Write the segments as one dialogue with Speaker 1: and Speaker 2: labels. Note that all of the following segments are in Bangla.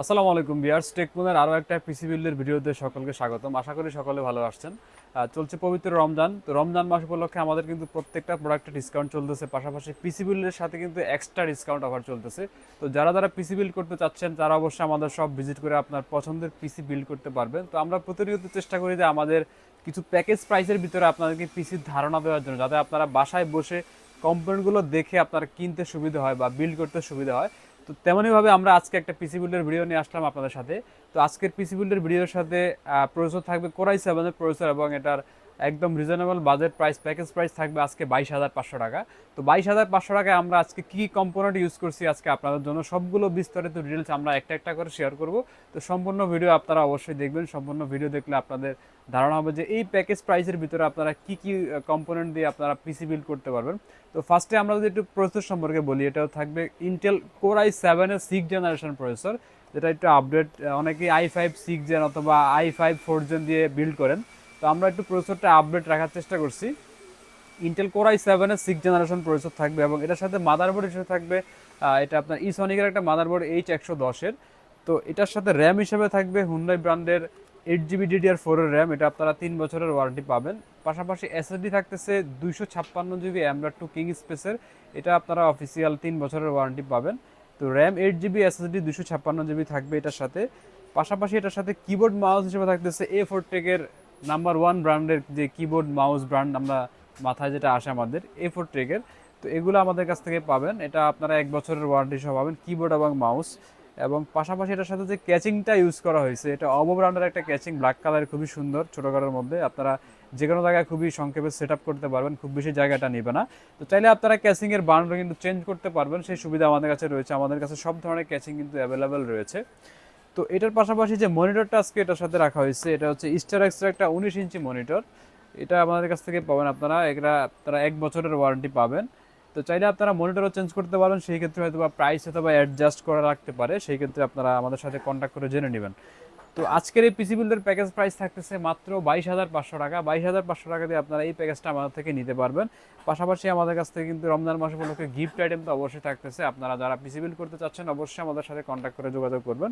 Speaker 1: আসসালামু আলাইকুম বিয়ার্স টেকমোনের আরও একটা পিসি বিল্ডের ভিডিওতে সকলকে স্বাগতম। আশা করি সকলে ভালো আসছেন চলছে পবিত্র রমজান। তো রমজান মাস উপলক্ষে আমাদের কিন্তু প্রত্যেকটা প্রোডাক্টে ডিসকাউন্ট চলতেছে। পাশাপাশি পিসি বিল্ডের সাথে কিন্তু এক্সট্রা ডিসকাউন্ট অফার চলতেছে। তো যারা যারা পিসি বিল্ড করতে চাচ্ছেন, তারা অবশ্যই আমাদের সব ভিজিট করে আপনার পছন্দের পিসি বিল্ড করতে পারবেন। তো আমরা প্রতিনিয়ত চেষ্টা করি যে আমাদের কিছু প্যাকেজ প্রাইসের ভিতরে আপনাদেরকে পিসির ধারণা দেওয়ার জন্য, যাতে আপনারা বাসায় বসে কম্পোনেন্টগুলো দেখে আপনার কিনতে সুবিধা হয় বা বিল্ড করতে সুবিধা হয়। তো তেমনইভাবে আমরা আজকে একটা পিসি বিল্ডের ভিডিও নিয়ে আসলাম আপনাদের সাথে। তো আজকের পিসি বিল্ডের ভিডিওর সাথে প্রসেসর থাকবে কোরাই সেভেনের প্রসেসর এবং এটার একদম reasonable budget price package price থাকবে আজকে বাইশ হাজার পাঁচশো টাকা। তো বাইশ হাজার পাঁচশো টাকায় আমরা আজকে কী কম্পোনেন্ট ইউজ করছি আজকে আপনাদের জন্য, সবগুলো বিস্তারিত ডিটেলস আমরা একটা একটা করে শেয়ার করব। তো সম্পূর্ণ ভিডিও আপনারা অবশ্যই দেখবেন, সম্পূর্ণ ভিডিও দেখলে আপনাদের ধারণা হবে যে এই প্যাকেজ প্রাইসের ভিতরে আপনারা কি কি কম্পোনেন্ট দিয়ে আপনারা পিসি বিল্ড করতে পারবেন। তো ফার্স্টে আমরা যদি একটু প্রসেসর সম্পর্কে বলি, এটাও থাকবে ইন্টেল কোর আই সেভেনের সিক্স জেনারেশন প্রসেসর যেটা একটু আপডেট অনেকেই আই ফাইভ সিক্স জেন অথবা আই ফাইভ ফোর জেন দিয়ে বিল্ড করেন। তো আমরা একটু প্রসেসরটা আপডেট রাখার চেষ্টা করছি। ইন্টেল কোর আই সেভেনের সিক্স জেনারেশন প্রসেসর থাকবে এবং এটার সাথে মাদারবোর্ড হিসেবে থাকবে এটা আপনার ইসনিকের একটা মাদারবোর্ড এইচ একশো দশের। তো এটার সাথে র্যাম হিসেবে থাকবে হুন্ডাই ব্র্যান্ডের এইট জিবি ডিডিআর ফোরের র্যাম এটা আপনারা তিন বছরের ওয়ারেন্টি পাবেন। পাশাপাশি এসএসডি থাকতেছে দুইশো ছাপ্পান্ন জিবি অ্যামরার টু কিং স্পেসের এটা আপনারা অফিসিয়াল তিন বছরের ওয়ারেন্টি পাবেন। তো র্যাম এইট জিবি এসএসডি দুশো ছাপ্পান্ন জিবি থাকবে এটার সাথে। পাশাপাশি এটার সাথে কিবোর্ড মাউস হিসেবে থাকতেছে এ ফোর টেকের নাম্বার ওয়ান ব্র্যান্ডের যে কিবোর্ড মাউস ব্র্যান্ড আমরা মাথায় যেটা আসে আমাদের এ ফোর টেকের তো এগুলো আমাদের কাছ থেকে পাবেন। এটা আপনারা এক বছরের ওয়ারেন্টি সহ পাবেন কিবোর্ড এবং মাউস এবং পাশাপাশি এটার সাথে যে ক্যাচিংটা ইউজ করা হয়েছে, এটা অবো ব্র্যান্ডের একটা ক্যাচিং ব্ল্যাক কালার খুবই সুন্দর, ছোটো ঘরের মধ্যে। আপনারা যে কোনো জায়গায় খুবই সংক্ষেপে সেট করতে পারবেন, খুব বেশি জায়গাটা নেবে না। তো চাইলে আপনারা ক্যাচিংয়ের বান্ডটা কিন্তু চেঞ্জ করতে পারবেন, সেই সুবিধা আমাদের কাছে রয়েছে। আমাদের কাছে সব ধরনের ক্যাচিং কিন্তু অ্যাভেলেবেল রয়েছে। তো এটার পাশাপাশি যে মনিটরটা আজকে এটার সাথে রাখা হয়েছে, এটা হচ্ছে স্টার এক্সের একটা উনিশ ইঞ্চি মনিটর। এটা আমাদের কাছ থেকে পাবেন আপনারা এটা আপনারা এক বছরের ওয়ারেন্টি পাবেন। তো চাইলে আপনারা মনিটরও চেঞ্জ করতে পারেন, সেই ক্ষেত্রে হয়তো বা প্রাইস হয়তো বা অ্যাডজাস্ট করে রাখতে পারে, সেই ক্ষেত্রে আপনারা আমাদের সাথে কন্ট্যাক্ট করে জেনে নেবেন। তো আজকের এই পিসি বিল্ডের প্যাকেজ প্রাইস থাকতেছে মাত্র বাইশ হাজার পাঁচশো টাকা। বাইশ হাজার পাঁচশো টাকা দিয়ে আপনারা এই প্যাকেজটা আমাদের থেকে নিতে পারবেন। পাশাপাশি আমাদের কাছ থেকে কিন্তু রমজান মাস উপলক্ষে গিফট আইটেম তো অবশ্যই থাকতেছে। আপনারা যারা পিসি বিল্ড করতে চাচ্ছেন, অবশ্যই আমাদের সাথে কন্ট্যাক্ট করে যোগাযোগ করবেন।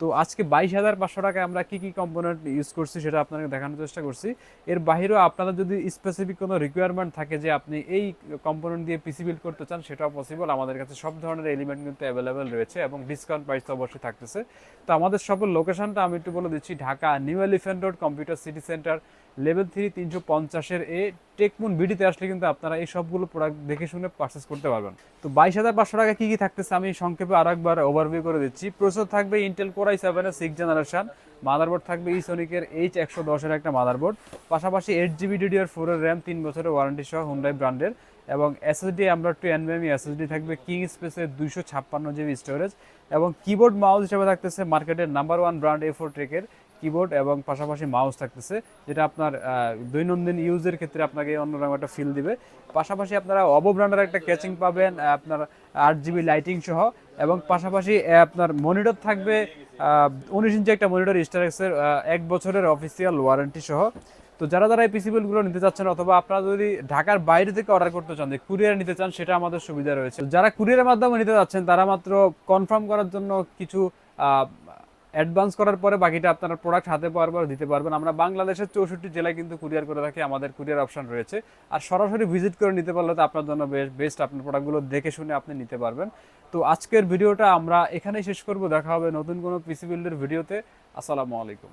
Speaker 1: তো আজকে বাইশ হাজার পাঁচশো টাকায় আমরা কী কী কম্পোনেন্ট ইউজ করছি সেটা আপনাকে দেখানোর চেষ্টা করছি। এর বাইরেও আপনাদের যদি স্পেসিফিক কোনো রিকোয়ারমেন্ট থাকে যে আপনি এই কম্পোনেন্ট দিয়ে পিসি বিল্ড করতে চান, সেটাও পসিবল আমাদের কাছে সব ধরনের এলিমেন্ট কিন্তু অ্যাভেলেবেল রয়েছে এবং ডিসকাউন্ট প্রাইস তো অবশ্যই থাকতেছে। তো আমাদের সব লোকেশনটা আমি একটু বলে দিচ্ছি, Dhaka new elephant road computer city centre level three তিনশো পঞ্চাশের এ টেকমুন বিডিতে আসলে কিন্তু আপনারা এই সবগুলো প্রোডাক্ট দেখে শুনে পারচেস করতে পারবেন। তো বাইশ হাজার পাঁচশো টাকা কী কী থাকতেছে আমি সংক্ষেপে আরও একবার ওভারভিউ করে দিচ্ছি। প্রসেসর থাকবে ইন্টেল কোরাই সেভেনের সিক্স জেনারেশন মাদারবোর্ড থাকবে ইসোনিকের এইচ একশো দশের একটা মাদারবোর্ড পাশাপাশি এইট জিবি ডিডিআর ফোরের র্যাম তিন বছরের ওয়ারেন্টি সহ হুন্ডাই ব্র্যান্ডের এবং এসএসডি আমরা টু এনবিএমই এসএসডি থাকবে কিং স্পেসের দুইশো ছাপ্পান্ন জিবি স্টোরেজ এবং কিবোর্ড মাউস হিসেবে থাকতেছে মার্কেটের number one brand A four ট্রেকের keyboard এবং পাশাপাশি মাউস থাকতেছে, যেটা আপনার দৈনন্দিন ইউজের ক্ষেত্রে আপনাকে অন্যরকম একটা ফিল দিবে। পাশাপাশি আপনারা অবো ব্র্যান্ডের একটা ক্যাচিং পাবেন আপনার আট জিবি লাইটিং সহ, এবং পাশাপাশি আপনার মনিটর থাকবে উনিশ ইঞ্চি একটা মনিটর স্টারেক্সের এক বছরের অফিসিয়াল ওয়ারেন্টি সহ। তো যারা যারা এই পিসিবিলগুলো নিতে চাচ্ছেন অথবা আপনারা যদি ঢাকার বাইরে থেকে অর্ডার করতে চান, যে কুরিয়ার নিতে চান, সেটা আমাদের সুবিধা রয়েছে। যারা কুরিয়ারের মাধ্যমে নিতে চাচ্ছেন, তারা মাত্র কনফার্ম করার জন্য কিছু অ্যাডভান্স করার পরে বাকিটা আপনারা প্রোডাক্ট হাতে পাওয়ার পর দিতে পারবেন। আমরা বাংলাদেশের চৌষট্টি জেলায় কিন্তু কুরিয়ার করে থাকি, আমাদের কুরিয়ার অপশান রয়েছে। আর সরাসরি ভিজিট করে নিতে পারলে তো আপনার জন্য বেশ বেস্ট আপনার প্রোডাক্টগুলো দেখে শুনে আপনি নিতে পারবেন। তো আজকের ভিডিওটা আমরা এখানেই শেষ করব। দেখা হবে নতুন কোনো পিসি বিল্ডের ভিডিওতে। আসসালামু আলাইকুম।